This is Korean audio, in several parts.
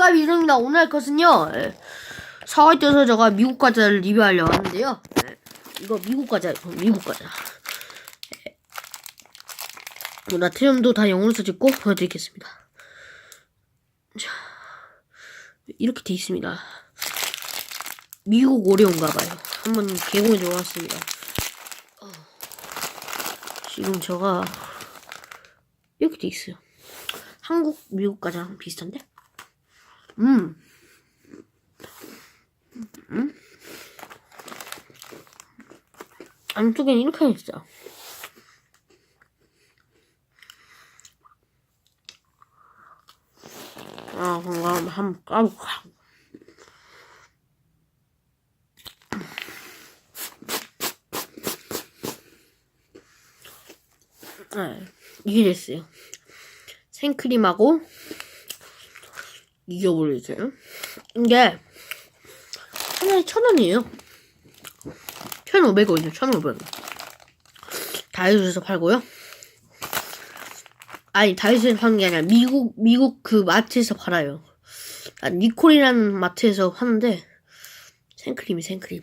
까비입니다. 오늘 할 것은요. 예, 사과에 떠서 제가 미국 과자를 리뷰하려고 하는데요. 예, 이거 미국 과자, 미국 과자. 나트륨도 다 영어로 써있고 보여드리겠습니다. 자, 이렇게 돼 있습니다. 미국 오레오인가봐요. 한번 개봉해 줘봤습니다. 어, 지금 제가 이렇게 돼 있어요. 한국, 미국 과자랑 비슷한데? 음. 음. 안쪽엔 이렇게 있어. 아, 그럼 한번 까볼까. 네, 이게 됐어요. 생크림하고 올려줘요. 이게 하나에 천 원이에요. 천 오백 원이요. 천 오백 원. 다이소에서 팔고요. 아니 다이소에서 파는 게 아니라 미국 미국 그 마트에서 팔아요. 아, 니콜이라는 마트에서 파는데 생크림이 생크림.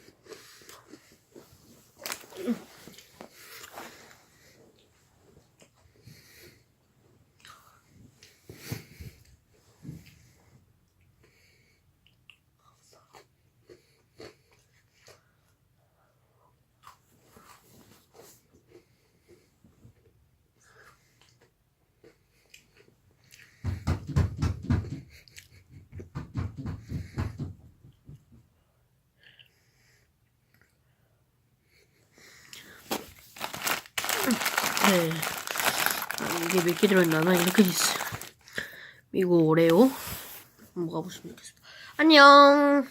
네. 아, 이게 몇 개 들었나나 이렇게 됐어요. 미국 오레오 먹어보시면 좋겠습니다. 안녕.